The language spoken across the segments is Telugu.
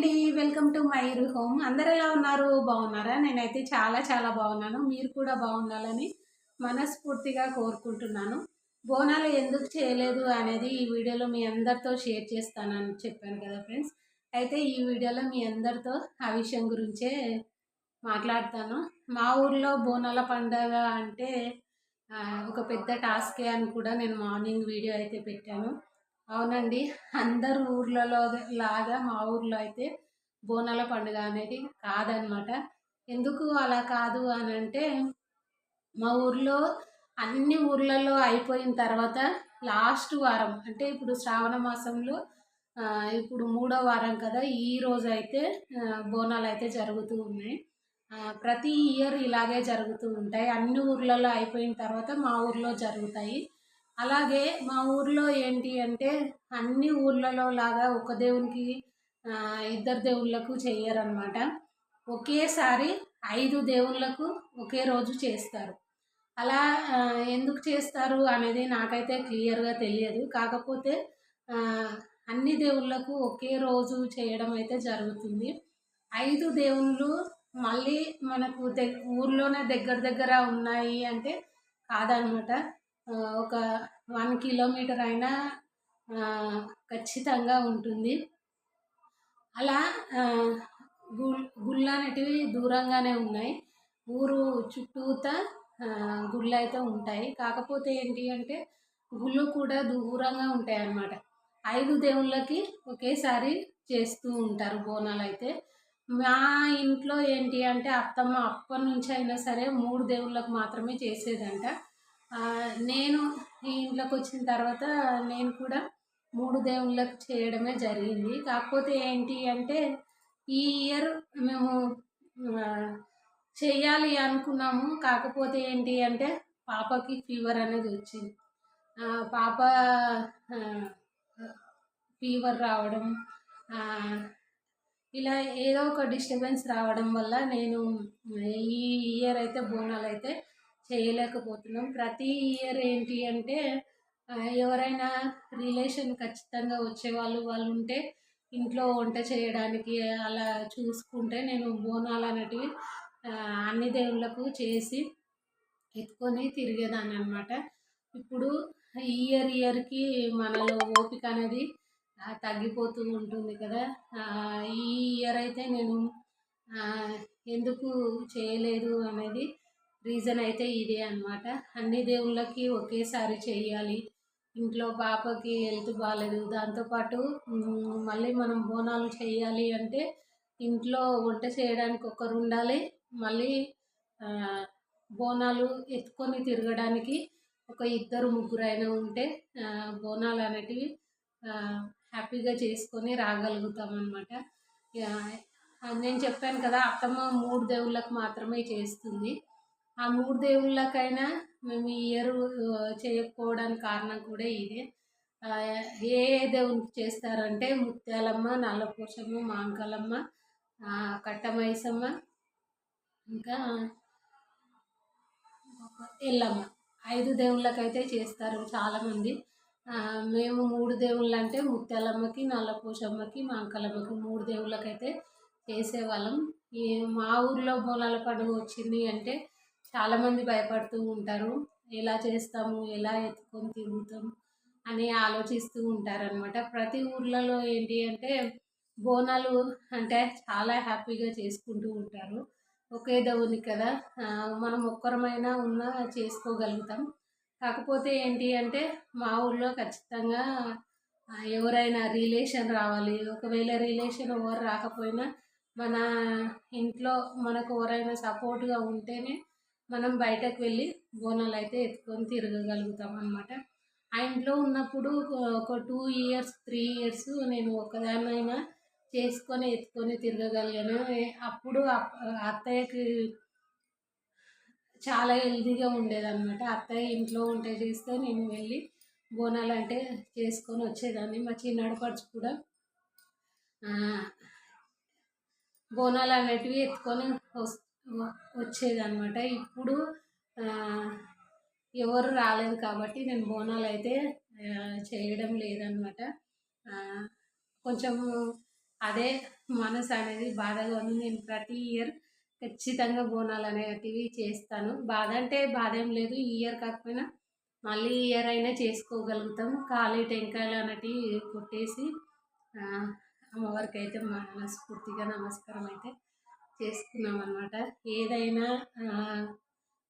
అండి వెల్కమ్ టు మైరు హోమ్ అందరు ఎలా ఉన్నారు? బాగున్నారా? నేనైతే చాలా చాలా బాగున్నాను. మీరు కూడా బాగుండాలని మనస్ఫూర్తిగా కోరుకుంటున్నాను. బోనాలు ఎందుకు చేయలేదు అనేది ఈ వీడియోలో మీ అందరితో షేర్ చేస్తానని చెప్పాను కదా ఫ్రెండ్స్. అయితే ఈ వీడియోలో మీ అందరితో ఆ విషయం గురించే మాట్లాడతాను. మా ఊర్లో బోనాల పండగ అంటే ఒక పెద్ద టాస్కే అని కూడా నేను మార్నింగ్ వీడియో అయితే పెట్టాను. అవునండి. అందరు ఊర్లలో లాగా మా ఊర్లో అయితే బోనాల పండుగ అనేది కాదనమాట. ఎందుకు అలా కాదు అని అంటే మా ఊర్లో అన్ని ఊర్లలో అయిపోయిన తర్వాత లాస్ట్ వారం అంటే ఇప్పుడు శ్రావణ మాసంలో ఇప్పుడు మూడో వారం కదా ఈ రోజు అయితే బోనాలు అయితే జరుగుతూ ఉన్నాయి. ప్రతి ఇయర్ ఇలాగే జరుగుతూ ఉంటాయి. అన్ని ఊర్లలో అయిపోయిన తర్వాత మా ఊర్లో జరుగుతాయి. అలాగే మా ఊర్లో ఏంటి అంటే అన్ని ఊర్లలో లాగా ఒక దేవునికి ఇద్దరు దేవుళ్ళకు చెయ్యరనమాట ఒకేసారి ఐదు దేవుళ్ళకు ఒకే రోజు చేస్తారు. అలా ఎందుకు చేస్తారు అనేది నాకైతే క్లియర్గా తెలియదు. కాకపోతే అన్ని దేవుళ్ళకు ఒకే రోజు చేయడం అయితే జరుగుతుంది. ఐదు దేవుళ్ళు మళ్ళీ మనకు దగ్ ఊర్లోనే దగ్గర దగ్గర ఉన్నాయి అంటే కాదనమాట. ఒక వన్ కిలోమీటర్ అయినా ఖచ్చితంగా ఉంటుంది. అలా ఆ, గుళ్ళు అనేటివి దూరంగానే ఉన్నాయి. ఊరు చుట్టూతా గుళ్ళు అయితే ఉంటాయి. కాకపోతే ఏంటి అంటే గుళ్ళు కూడా దూరంగా ఉంటాయి అన్నమాట ఐదు దేవుళ్ళకి ఒకేసారి చేస్తూ ఉంటారు బోనాలు అయితే. మా ఇంట్లో ఏంటి అంటే అత్తమ్మ అప్పటి నుంచి అయినా సరే మూడు దేవుళ్ళకు మాత్రమే చేసేదంట. నేను ఈ ఇంట్లోకి వచ్చిన తర్వాత నేను కూడా మూడు దేవుళ్ళకు చేయడమే జరిగింది. కాకపోతే ఏంటి అంటే ఈ ఇయర్ మేము చేయాలి అనుకున్నాము. కాకపోతే ఏంటి అంటే పాపకి ఫీవర్ అనేది వచ్చింది. పాప ఫీవర్ రావడం ఇలా ఏదో ఒక డిస్టర్బెన్స్ రావడం వల్ల నేను ఈ ఇయర్ అయితే బోనాలు అయితే చేయలేకపోతున్నాం. ప్రతి ఇయర్ ఏంటి అంటే ఎవరైనా రిలేషన్ ఖచ్చితంగా వచ్చేవాళ్ళు వాళ్ళు ఉంటే ఇంట్లో వంట చేయడానికి అలా చూసుకుంటే నేను బోనాలు అనేటివి అన్ని దేవుళ్ళకు చేసి ఎత్తుకొని తిరిగేదాన్ని అనమాట ఇప్పుడు ఇయర్ ఇయర్కి మనలో ఓపిక అనేది తగ్గిపోతూ ఉంటుంది కదా. ఈ ఇయర్ అయితే నేను ఎందుకు చేయలేదు అనేది రీజన్ అయితే ఇదే అనమాట అన్ని దేవుళ్ళకి ఒకేసారి చేయాలి. ఇంట్లో పాపకి హెల్త్ బాగాలేదు దాంతోపాటు మళ్ళీ మనం బోనాలు చేయాలి అంటే ఇంట్లో వంట చేయడానికి ఒకరు ఉండాలి. మళ్ళీ బోనాలు ఎత్తుకొని తిరగడానికి ఒక ఇద్దరు ముగ్గురు అయినా ఉంటే బోనాలు అనేటివి హ్యాపీగా చేసుకొని రాగలుగుతాం అనమాట నేను చెప్పాను కదా అత్తమ్మ మూడు దేవుళ్ళకు మాత్రమే చేస్తుంది. ఆ మూడు దేవుళ్ళకైనా మేము ఈ ఇయర్ చేయకపోవడానికి కారణం కూడా ఇదే. ఏ ఏ దేవునికి చేస్తారంటే ముత్యాలమ్మ నల్లపోషమ్మ మాంకలమ్మ కట్టమైసమ్మ ఇంకా ఎల్లమ్మ. ఐదు దేవుళ్ళకైతే చేస్తారు చాలామంది. మేము మూడు దేవుళ్ళు అంటే ముత్యాలమ్మకి నల్లపోషమ్మకి మాంకలమ్మకి మూడు దేవుళ్ళకైతే చేసేవాళ్ళం. ఈ మా ఊర్లో బోనాల పండుగ వచ్చింది అంటే చాలామంది భయపడుతూ ఉంటారు. ఎలా చేస్తాము? ఎలా ఎత్తుకొని తిరుగుతాం? అని ఆలోచిస్తూ ఉంటారనమాట ప్రతి ఊర్లలో ఏంటి అంటే బోనాలు అంటే చాలా హ్యాపీగా చేసుకుంటూ ఉంటారు. ఒకే దేవుని కదా. మనం ఒక్కరమైనా ఉన్నా చేసుకోగలుగుతాం. కాకపోతే ఏంటి అంటే మా ఊళ్ళో ఖచ్చితంగా ఎవరైనా రిలేషన్ రావాలి. ఒకవేళ రిలేషన్ ఎవరు రాకపోయినా మన ఇంట్లో మనకు ఎవరైనా సపోర్ట్గా ఉంటేనే మనం బయటకు వెళ్ళి బోనాలు అయితే ఎత్తుకొని తిరగగలుగుతాం అనమాట ఆ ఇంట్లో ఉన్నప్పుడు ఒక టూ ఇయర్స్ త్రీ ఇయర్స్ నేను ఒకదానైనా చేసుకొని ఎత్తుకొని తిరగగలిగాను. అప్పుడు అత్తయ్యకి చాలా హెల్తీగా ఉండేదన్నమాట. అత్తయ్య ఇంట్లో ఉంటే చేస్తే నేను వెళ్ళి బోనాలు అంటే చేసుకొని వచ్చేదాన్ని. మా చిన్నాడు పడుచు కూడా బోనాలు అనేటివి ఎత్తుకొని వస్తు వచ్చేదనమాట ఇప్పుడు ఎవరు రాలేదు కాబట్టి నేను బోనాలు అయితే చేయడం లేదనమాట కొంచెము అదే మనసు అనేది బాధగా ఉంది. నేను ప్రతి ఇయర్ ఖచ్చితంగా బోనాలు అనేటివి చేస్తాను. బాధ అంటే బాధ ఏం లేదు. ఈ ఇయర్ కాకపోయినా మళ్ళీ ఇయర్ అయినా చేసుకోగలుగుతాం ఖాళీ టెంకాయలు అనేటివి కొట్టేసి అమ్మవారికి అయితే మనస్ఫూర్తిగా నమస్కారం అయితే చేసుకున్నాం అనమాట ఏదైనా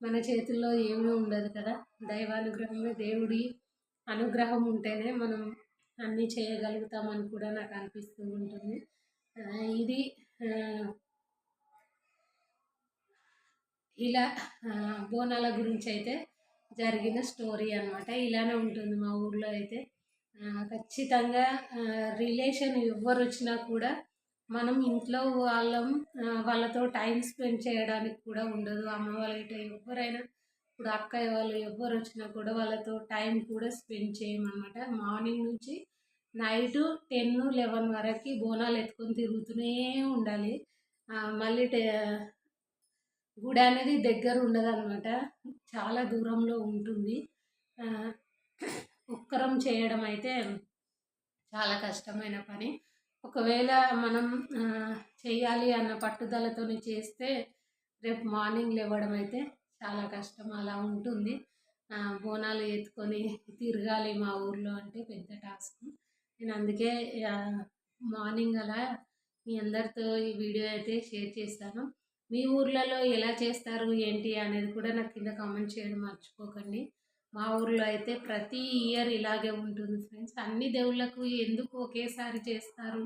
మన చేతుల్లో ఏమీ ఉండదు కదా. దైవానుగ్రహమే దేవుడి అనుగ్రహం ఉంటేనే మనం అన్నీ చేయగలుగుతామని కూడా నాకు అనిపిస్తూ ఉంటుంది. ఇది ఇలా బోనాల గురించి అయితే జరిగిన స్టోరీ అనమాట ఇలానే ఉంటుంది మా ఊర్లో అయితే. ఖచ్చితంగా రిలేషన్ ఎవరు వచ్చినా కూడా మనం ఇంట్లో వాళ్ళం వాళ్ళతో టైం స్పెండ్ చేయడానికి కూడా ఉండదు. అమ్మ వాళ్ళ ఎవరైనా ఇప్పుడు అక్కయ్య వాళ్ళు ఎవరు వచ్చినా కూడా వాళ్ళతో టైం కూడా స్పెండ్ చేయమన్నమాట. మార్నింగ్ నుంచి నైట్ టెన్ లెవెన్ వరకు బోనాలు ఎత్తుకొని తిరుగుతూనే ఉండాలి. మళ్ళీ గుడి అనేది దగ్గర ఉండదు అనమాట చాలా దూరంలో ఉంటుంది. ఒక్కరం చేయడం అయితే చాలా కష్టమైన పని. ఒకవేళ మనం చేయాలి అన్న పట్టుదలతో చేస్తే రేపు మార్నింగ్ లేవడం అయితే చాలా కష్టం. అలా ఉంటుంది. బోనాలు ఎత్తుకొని తిరగాలి మా ఊర్లో అంటే పెద్ద టాస్క్. నేను అందుకే మార్నింగ్ అలా మీ అందరితో ఈ వీడియో అయితే షేర్ చేస్తాను. మీ ఊర్లలో ఎలా చేస్తారు ఏంటి అనేది కూడా నాకు కింద కామెంట్ చేయడం మర్చిపోకండి. మా ఊర్లో అయితే ప్రతి ఇయర్ ఇలాగే ఉంటుంది ఫ్రెండ్స్. అన్ని దేవుళ్ళకు ఎందుకు ఒకేసారి చేస్తారు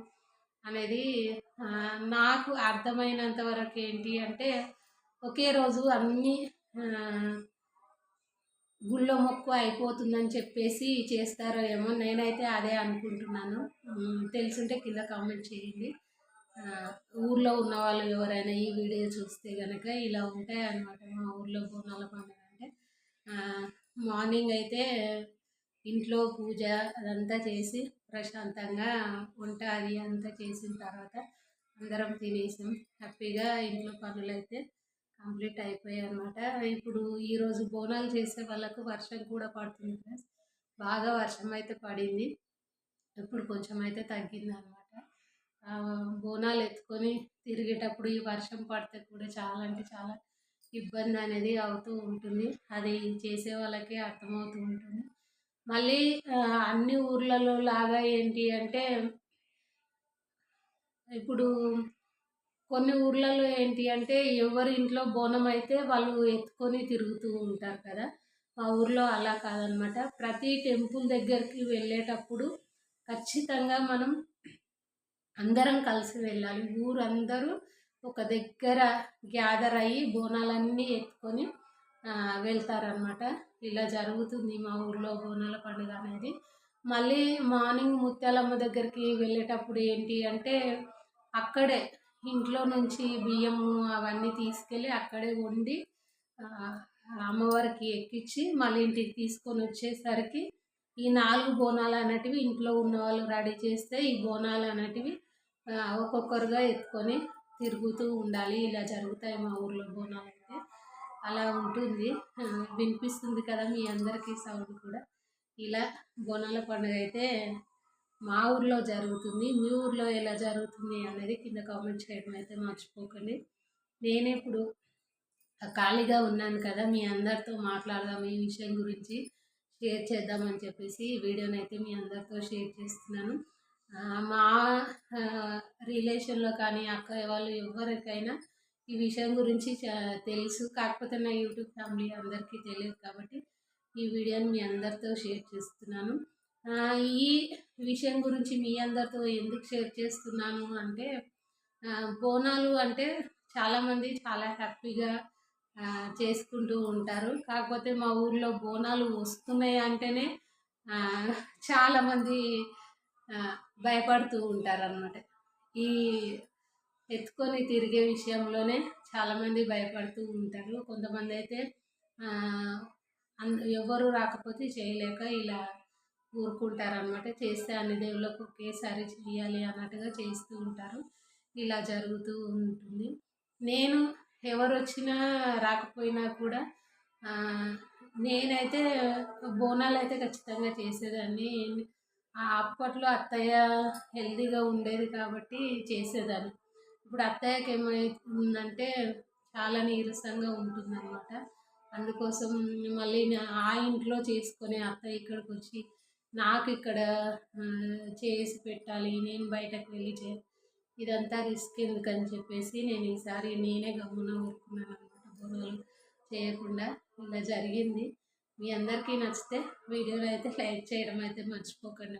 అనేది నాకు అర్థమైనంత వరకు ఏంటి అంటే ఒకే రోజు అన్ని గుళ్ళో మొక్కు అయిపోతుందని చెప్పేసి చేస్తారో ఏమో నేనైతే అదే అనుకుంటున్నాను. తెలుసుంటే కింద కామెంట్ చేయండి. ఊర్లో ఉన్న వాళ్ళు ఎవరైనా ఈ వీడియో చూస్తే కనుక ఇలా ఉంటాయి అన్నమాట మా ఊర్లో బోనాల పండుగ అంటే. మార్నింగ్ అయితే ఇంట్లో పూజ అదంతా చేసి ప్రశాంతంగా వంట అది అంతా చేసిన తర్వాత అందరం తినేసాం. హ్యాపీగా ఇంట్లో పనులు అయితే కంప్లీట్ అయిపోయాయి అనమాట ఇప్పుడు ఈరోజు బోనాలు చేసే వాళ్ళకు వర్షం కూడా పడుతుంది ఫ్రెండ్స్. బాగా వర్షం అయితే పడింది. ఇప్పుడు కొంచెం అయితే తగ్గింది అనమాట బోనాలు ఎత్తుకొని తిరిగేటప్పుడు ఈ వర్షం పడితే కూడా చాలా అంటే చాలా ఇబ్బంది అనేది అవుతూ ఉంటుంది. అది చేసే వాళ్ళకే అర్థమవుతూ ఉంటుంది. మళ్ళీ అన్ని ఊర్లలో లాగా ఏంటి అంటే ఇప్పుడు కొన్ని ఊర్లలో ఏంటి అంటే ఎవరి ఇంట్లో బోనం అయితే వాళ్ళు ఎత్తుకొని తిరుగుతూ ఉంటారు కదా. మా ఊర్లో అలా కాదనమాట. ప్రతి టెంపుల్ దగ్గరికి వెళ్ళేటప్పుడు ఖచ్చితంగా మనం అందరం కలిసి వెళ్ళాలి. ఊరందరూ ఒక దగ్గర గ్యాదర్ అయ్యి బోనాలన్నీ ఎత్తుకొని వెళ్తారనమాట ఇలా జరుగుతుంది మా ఊర్లో బోనాల పండుగ అనేది. మళ్ళీ మార్నింగ్ ముత్యాలమ్మ దగ్గరికి వెళ్ళేటప్పుడు ఏంటి అంటే అక్కడే ఇంట్లో నుంచి బియ్యము అవన్నీ తీసుకెళ్ళి అక్కడే వండి అమ్మవారికి ఎక్కించి మళ్ళీ ఇంటికి తీసుకొని వచ్చేసరికి ఈ నాలుగు బోనాలు అనేటివి ఇంట్లో ఉన్న వాళ్ళు రెడీ చేస్తే ఈ బోనాలు అనేటివి ఒక్కొక్కరుగా ఎత్తుకొని తిరుగుతూ ఉండాలి. ఇలా జరుగుతాయి మా ఊర్లో బోనాలు అయితే అలా ఉంటుంది. వినిపిస్తుంది కదా మీ అందరికీ సౌండ్ కూడా. ఇలా బోనాల పండుగ అయితే మా ఊర్లో జరుగుతుంది. మీ ఊర్లో ఎలా జరుగుతుంది అనేది కింద కామెంట్ చేయడం అయితే మర్చిపోకండి. నేనే ఇప్పుడు ఖాళీగా ఉన్నాను కదా మీ అందరితో మాట్లాడదాం ఈ విషయం గురించి షేర్ చేద్దామని చెప్పేసి ఈ వీడియోని అయితే మీ అందరితో షేర్ చేస్తున్నాను. మా రిలేషన్లో కానీ అక్క వాళ్ళు ఎవరికైనా ఈ విషయం గురించి తెలుసు. కాకపోతే నా యూట్యూబ్ ఫ్యామిలీ అందరికీ తెలియదు కాబట్టి ఈ వీడియోని మీ అందరితో షేర్ చేస్తున్నాను. ఈ విషయం గురించి మీ అందరితో ఎందుకు షేర్ చేస్తున్నాను అంటే బోనాలు అంటే చాలామంది చాలా హ్యాపీగా చేసుకుంటూ ఉంటారు. కాకపోతే మా ఊర్లో బోనాలు వస్తున్నాయి అంటేనే చాలామంది భయపడుతూ ఉంటారు అన్నమాట ఈ ఎత్తుకొని తిరిగే విషయంలోనే చాలామంది భయపడుతూ ఉంటారు. కొంతమంది అయితే ఎవరు రాకపోతే చేయలేక ఇలా ఊరుకుంటారనమాట చేస్తే అన్ని దేవుళ్ళకు ఒకేసారి చేయాలి అన్నట్టుగా చేస్తూ ఉంటారు. ఇలా జరుగుతూ ఉంటుంది. నేను ఎవరు వచ్చినా రాకపోయినా కూడా నేనైతే బోనాలు అయితే ఖచ్చితంగా చేసేదాన్ని. అప్పట్లో అత్తయ్య హెల్తీగా ఉండేది కాబట్టి చేసేదాన్ని. ఇప్పుడు అత్తయ్యకి ఏమవుతుందంటే చాలా నీరసంగా ఉంటుందన్నమాట. అందుకోసం మళ్ళీ నా ఆ ఇంట్లో చేసుకొని అత్తయ్య ఇక్కడికి వచ్చి నాకు ఇక్కడ చేసి పెట్టాలి నేను బయటకు వెళ్ళి చే ఇదంతా రిస్క్ ఎందుకని చెప్పేసి నేను ఈసారి నేనే గమ్మున ఊరుకున్నాను అనమాట బోనాలు చేయకుండా ఇలా జరిగింది. మీ అందరికీ నచ్చితే వీడియోలో అయితే లైక్ చేయడం అయితే మర్చిపోకండి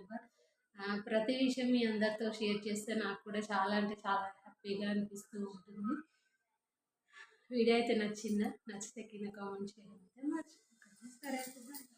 ప్రతి విషయం మీ అందరితో షేర్ చేస్తే నాకు కూడా చాలా అంటే చాలా హ్యాపీగా అనిపిస్తూ ఉంటుంది. వీడియో అయితే నచ్చిందా? నచ్చితే కింద కామెంట్ చేయడం. అయితే మర్చిపోకండి. సరే అయితే.